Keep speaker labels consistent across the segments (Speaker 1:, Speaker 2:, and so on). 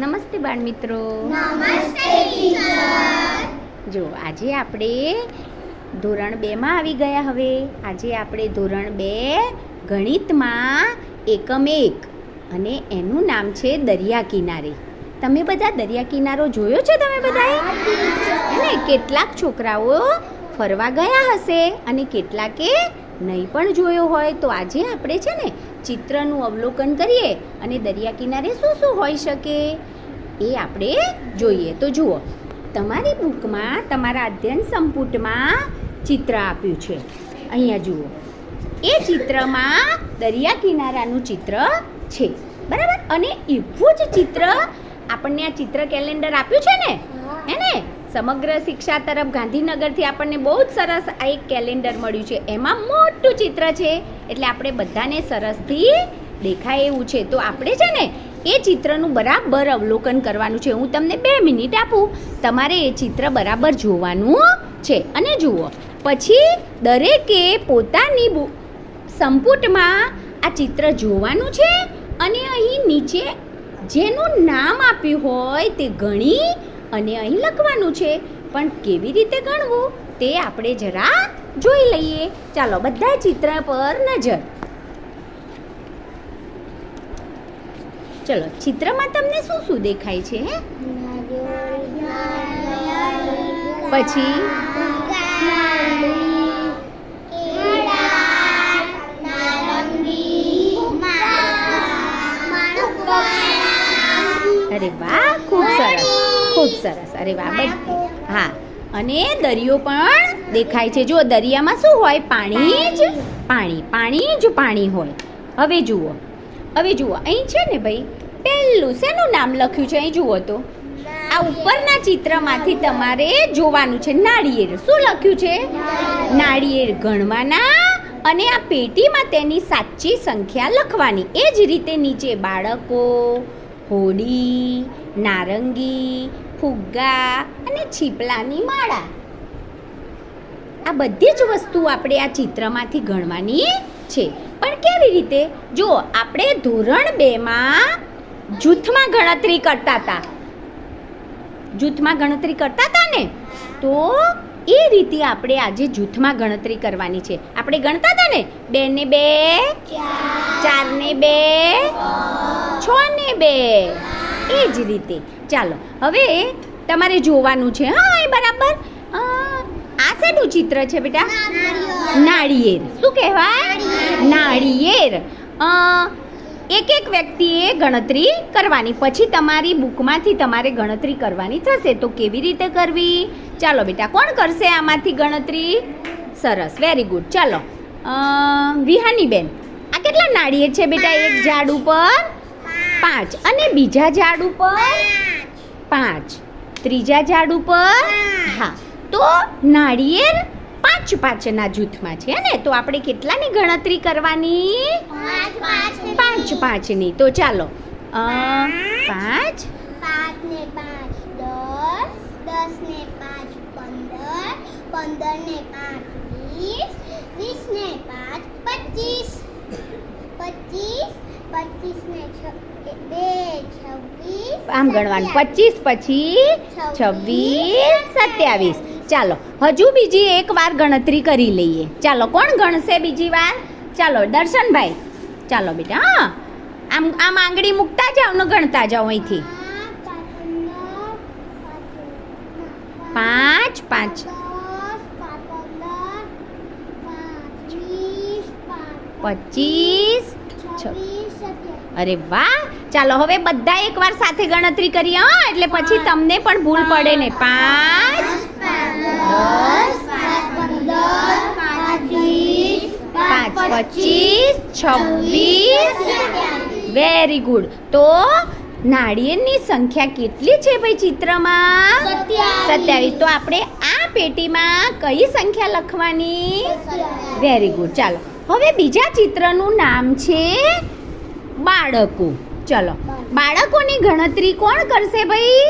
Speaker 1: નમસ્તે બાળ મિત્રો
Speaker 2: નમસ્તે ટીચર.
Speaker 1: જો આજે આપણે ધોરણ બેમાં આવી ગયા હવે. આજે આપણે ધોરણ બે ગણિતમાં એકમ એક અને એનું નામ છે દરિયા કિનારે. તમે બધા દરિયા કિનારો જોયો છે તમે બધાએ? અને કેટલાક છોકરાઓ ફરવા ગયા હશે અને કેટલાકે નહીં પણ જોયો હોય. તો આજે આપણે છે ને ચિત્રનું અવલોકન કરીએ અને દરિયા કિનારે શું શું હોઈ શકે એ આપણે જોઈએ. તો જુઓ, તમારી બુકમાં, તમારા અધ્યયન સંપુટમાં ચિત્ર આપ્યું છે. અહીંયા જુઓ, એ ચિત્રમાં દરિયા કિનારાનું ચિત્ર છે. બરાબર? અને એવું જ ચિત્ર આપણને આ ચિત્ર કેલેન્ડર આપ્યું છે ને? હે ને? સમગ્ર શિક્ષા તરફ ગાંધીનગરથી આપણને બહુ જ સરસ આ એક કેલેન્ડર મળ્યું છે. એમાં મોટું ચિત્ર છે. એટલે આપણે બધાને સરસથી દેખાય એવું છે. તો આપણે છે ને એ ચિત્રનું બરાબર અવલોકન કરવાનું છે. હું તમને બે મિનિટ આપું. તમારે એ ચિત્ર બરાબર જોવાનું છે. અને જુઓ, પછી દરેકે પોતાની સંપુટમાં આ ચિત્ર જોવાનું છે અને અહીં નીચે જેનું નામ આપ્યું હોય તે ગણી અને અહીં લખવાનું છે. પણ કેવી રીતે ગણવું તે આપણે જરા જોઈ લઈએ. ચાલો બધા ચિત્ર પર નજર. ચલો, ચિત્રમાં તમને શું શું દેખાય છે પછી? અરે વાહ, ખૂબ સરસ ખૂબ સરસ. અરે વાહ હા. અને દરિયો પણ દેખાય છે. જો દરિયામાં શું હોય? પાણી જ પાણી. પાણી જ પાણી હોય. હવે જુઓ હવે જુઓ. અહીં છે ને ભાઈ પહેલું શેનું નામ લખ્યું છે? અહીં જુઓ તો. આ ઉપરના ચિત્રમાંથી તમારે જોવાનું છે. નાળિયેર. શું લખ્યું છે? નાળિયેર ગણવાના અને આ પેટીમાં તેની સાચી સંખ્યા લખવાની. એ જ રીતે નીચે બાળકો હોડી નારંગી ફુગ્ગા અને છીપલાની માળા. આ બધી જ વસ્તુ આપણે આ ચિત્રમાંથી ગણવાની છે. પણ કેવી રીતે? જો આપણે ધોરણ બેમાં જૂથમાં ગણતરી કરતા હતા. જૂથમાં ગણતરી કરતા હતા ને, તો એ રીતે આપણે આજે જૂથમાં ગણતરી કરવાની છે. આપણે ગણતા હતા ને? બે ને બે, ચાર ને બે, છ ને બે. એ જ રીતે. ચાલો, હવે તમારે જોવાનું છે, હા, એ બરાબર. શેનું ચિત્ર છે બેટા? નાળિયેર. શું કહેવાય? નાળિયેર. એક એક વ્યક્તિએ ગણતરી કરવાની. પછી તમારી બુકમાંથી તમારે ગણતરી કરવાની થશે. તો કેવી રીતે કરવી? ચાલો બેટા કોણ કરશે આમાંથી ગણતરી? સરસ વેરી ગુડ ચાલો. વિહાનીબેન આ કેટલા નાળિયેર છે બેટા? એક ઝાડ ઉપર પાંચ. અને બીજા ઝાડ ઉપર પાંચ. ત્રીજા ઝાડ ઉપર હા. તો નાળિયેર પાંચ પાંચના જૂથમાં છે ને? તો આપણે કેટલાની ગણતરી કરવાની? પાંચ પાંચની. તો ચાલો. પાંચ.
Speaker 2: પાંચ. ને પાંચ દસ. દસને પાંચ પંદર. પંદર ને પાંચ વીસ. વીસને પાંચ પચીસ. પચીસ. પચીસ ને છ- બે છવ્વીસ.
Speaker 1: આમ ગણવાનું. પચીસ પછી છવ્વીસ સત્યાવીસ. ચાલો હજુ બીજી એક વાર ગણતરી કરી લઈએ. ચાલો કોણ ગણશે બીજી વાર? ચાલો દર્શનભાઈ. ચાલો બેટા હા. આમ આમ આંગળી મૂકતા જાઓ ને ગણતા જાઓ અહીંથી. પાંચ પાંચ. પચીસ અરે વાહ! ચાલો હવે બધા એકવાર સાથે ગણતરી કરીએ હા. એટલે પછી તમને પણ ભૂલ પડે ને. પાંચ પાંચ પચીસ છવ્વીસ વેરી ગુડ તો નાળિયેરની સંખ્યા કેટલી છે ભાઈ ચિત્રમાં? સત્યાવીસ. તો આપણે આ પેટીમાં કઈ સંખ્યા લખવાની? વેરી ગુડ ચાલો. હવે બીજા ચિત્રનું નામ છે બાળકો. ચલો. બાળકોની ગણતરી કોણ કરશે ભાઈ?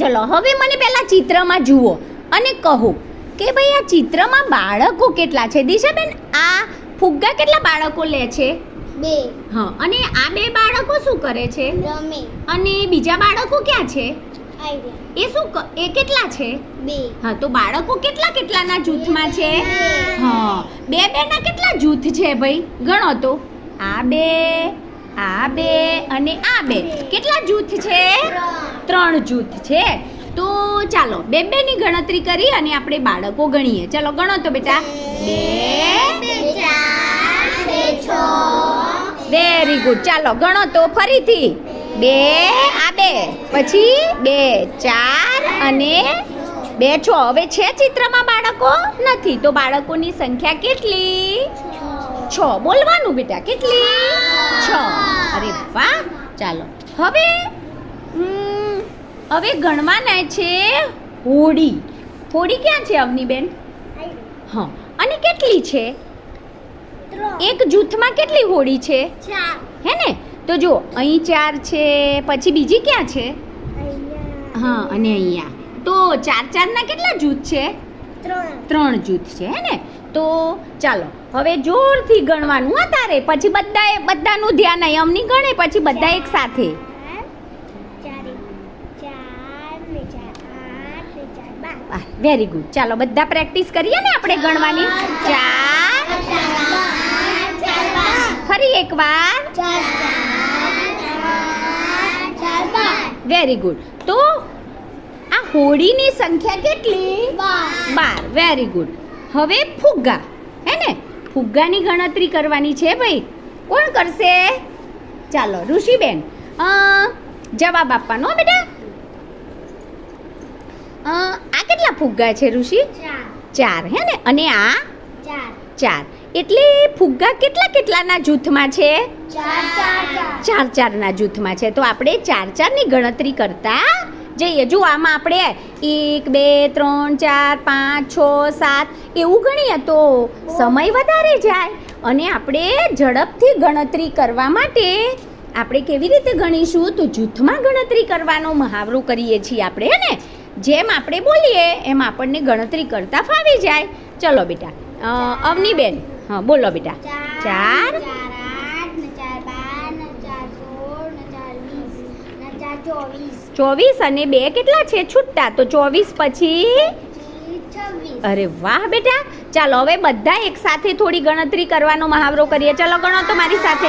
Speaker 1: ચલો. હવે મને પહેલા ચિત્રમાં જુઓ. અને કહો કે ભાઈ આ ચિત્રમાં બાળકો કેટલા છે? દિશાબેન આ ફુગ્ગા કેટલા બાળકો લે છે?
Speaker 2: બે.
Speaker 1: હા અને આ બે બાળકો શું કરે છે?
Speaker 2: રમે.
Speaker 1: અને બીજા બાળકો ક્યાં છે? એ શું એ કેટલા છે?
Speaker 2: બે.
Speaker 1: હા તો બાળકો કેટલા કેટલાના જૂથમાં છે? હા બે બે ના કેટલા જૂથ છે ભાઈ? ગણો તો. આ બે આ બે અને આ બે. કેટલા જૂથ છે? ત્રણ જૂથ છે. તો ચાલો બે બે ની ગણતરી કરી અને આપણે બાળકો ગણીએ. ચાલો ગણો તો બેટા. Very good. ચાલો ગણો તો ફરીથી. બે આ બે. પછી બે ચાર અને બે છ. હવે છે ચિત્રમાં બાળકો? નથી. તો બાળકોની સંખ્યા કેટલી? છ. બોલવાનું બેટા કેટલી? છ. અરે વાહ. ચાલો હવે ઉમ, હવે ગણવાના છે હોડી હોડી ક્યાં છે અવનીબેન? હા. અને કેટલી છે? એક જૂથમાં કેટલી હોડી છે? હે ને? તો જો અહીં ચાર છે પછી બીજી ક્યાં છે? હા અને અહીંયા. તો ચાર ચારના કેટલા જૂથ છે?
Speaker 2: ત્રણ.
Speaker 1: ત્રણ જૂથ છે હે ને? તો ચાલો હવે જોરથી ગણવાનું હા તારે? પછી બધાએ બધાનું ધ્યાન અહીં અમની ગણે પછી બધા એક સાથે
Speaker 2: ચાર ચાર ને ચાર આઠ ને ચાર
Speaker 1: વેરી ગુડ ચાલો, બધા પ્રેક્ટિસ કરીએ ને આપણે ગણવાની? ચાર. ફરી એકવાર.
Speaker 2: ચાર ચાર
Speaker 1: વેરી ગુડ તો, આ હોડીની સંખ્યા કેટલી?
Speaker 2: બાર.
Speaker 1: વેરી ગુડ હવે ફુગ્ગા. હે ને? ફુગ્ગાની ગણતરી કરવાની છે ભાઈ. કોણ કરશે? ચાલો, ઋષિબેન. જવાબ આપવાનો બેટા. આ કેટલા ફુગ્ગા છે ઋષિ?
Speaker 2: ચાર
Speaker 1: હે ને? અને આ?
Speaker 2: ચાર.
Speaker 1: ચાર. એટલે ફુગ્ગા કેટલા કેટલાના જૂથમાં છે?
Speaker 2: ચાર ચાર ચાર.
Speaker 1: ચાર ચારના જૂથમાં છે. તો આપણે ચાર ચારની ગણતરી કરતા જઈએ. જો આમાં આપણે એક બે ત્રણ ચાર પાંચ છ સાત એવું ગણીએ તો સમય વધારે જાય. અને આપણે ઝડપથી ગણતરી કરવા માટે આપણે કેવી રીતે ગણીશું? તો જૂથમાં ગણતરી કરવાનો મહાવરો કરીએ છીએ આપણે હે ને? જેમ આપણે બોલીએ એમ આપણને ગણતરી કરતા ફાવી જાય. ચલો બેટા. અવનીબેન. હા બોલો બેટા. ચાર
Speaker 2: ચોવીસ.
Speaker 1: ચોવીસ અને બે કેટલા છે? છૂટા. તો ચોવીસ પછી? અરે વાહ બેટા. ચાલો હવે બધા એક સાથે થોડી ગણતરી કરવાનો મહાવરો કરીએ. ચલો ગણો તો મારી સાથે.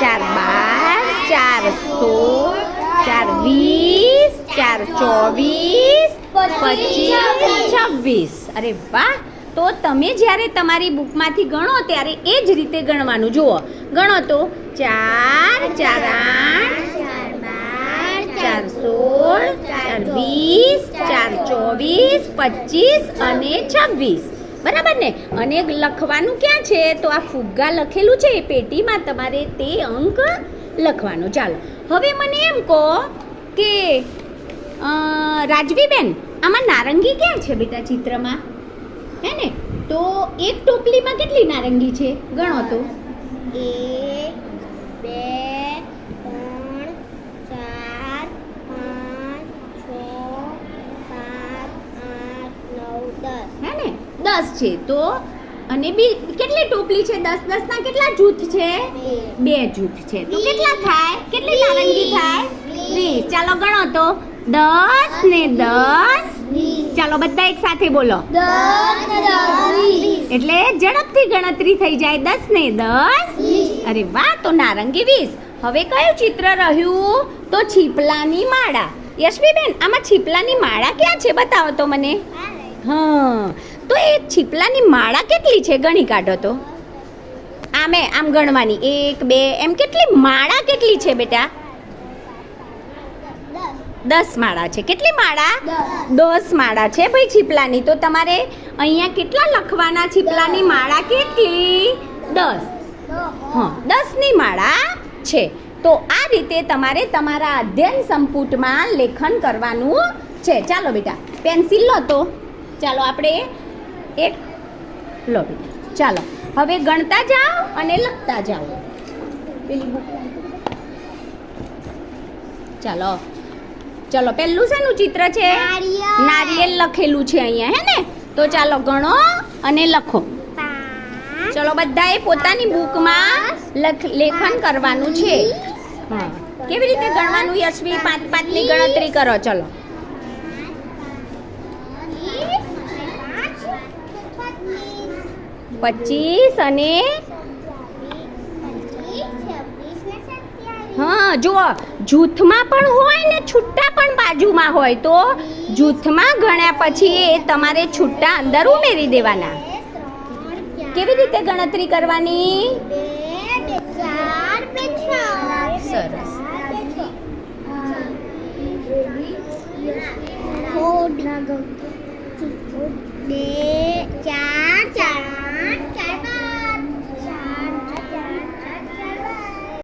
Speaker 1: ચાર બાર ચાર સોળ ચાર વીસ ચાર ચોવીસ પચીસ છવ્વીસ. અરે વાહ! તો તમે જ્યારે તમારી બુકમાંથી ગણો ત્યારે એ જ રીતે ગણવાનું. જુઓ. ગણો તો ચાર ચાર આઠ
Speaker 2: ચાર
Speaker 1: સોળ ચાર વીસ ચાર ચોવીસ પચીસ અને છવ્વીસ. બરાબર ને? અને લખવાનું ક્યાં છે? તો આ ફુગ્ગા લખેલું છે એ પેટીમાં તમારે તે અંક લખવાનો. ચાલો. હવે મને એમ કહો કે રાજવીબેન આમાં નારંગી ક્યાં છે બેટા ચિત્રમાં? હે ને? તો એક ટોપલીમાં કેટલી નારંગી છે? ગણો તો.
Speaker 2: એક બે ત્રણ ચાર પાંચ છ સાત આઠ નવ દસ.
Speaker 1: હે ને? દસ છે. તો અને બી કેટલી ટોપલી છે? દસ દસ ના કેટલા જૂથ છે?
Speaker 2: બે.
Speaker 1: જૂથ છે. તો કેટલા થાય? કેટલી નારંગી થાય? વીસ ચાલો ગણો તો. દસ ને દસ. ચાલો બધા એક સાથે બોલો એટલે ઝડપથી ગણતરી થઈ જાય. દસ ને દસ. અરે વાહ તો નારંગી વીસ. હવે કયું ચિત્ર રહ્યું? તો છીપલાની માળા. યશવીબેન આમાં છીપલાની માળા ક્યાં છે? બતાવો તો મને. હા. તો એ છીપલાની માળા કેટલી છે? ગણી કાઢો તો. આમે આમ ગણવાની. એક બે એમ કેટલી? માળા કેટલી છે બેટા?
Speaker 2: દસ
Speaker 1: માળા છે. કેટલી માળા?
Speaker 2: દસ.
Speaker 1: માળા છે ભાઈ છીપલાની. તો તમારે અહીંયા કેટલા લખવાના છીપલાની માળા કેટલી? દસ. હા દસની માળા છે. તો આ રીતે તમારે તમારા અધ્યયન સંપુટમાં લેખન કરવાનું છે. ચાલો બેટા પેન્સિલ લો તો. ચાલો આપણે એક લો બેટા. ચાલો હવે ગણતા જાઓ અને લખતા જાઓ. પેલી ચાલો. ચલો પહેલું શેનું ચિત્ર છે? નારિયેલ. લખેલું છે અહીંયા હે ને? તો ચાલો ગણો અને લખો.
Speaker 2: ચલો બધાએ પોતાની બુકમાં લખ લેખન કરવાનું છે. હા. કેવી રીતે ગણવાનું યશવી? પાંચ પાંચની ગણતરી કરો ચલો. પચીસ અને હા જુઓ જૂથમાં પણ હોય ને છૂટા પણ બાજુમાં હોય તો જૂથમાં ગણ્યા પછી એ તમારે છૂટા અંદર ઉમેરી દેવાના. કેવી રીતે ગણતરી કરવાની? સરસ.
Speaker 3: બે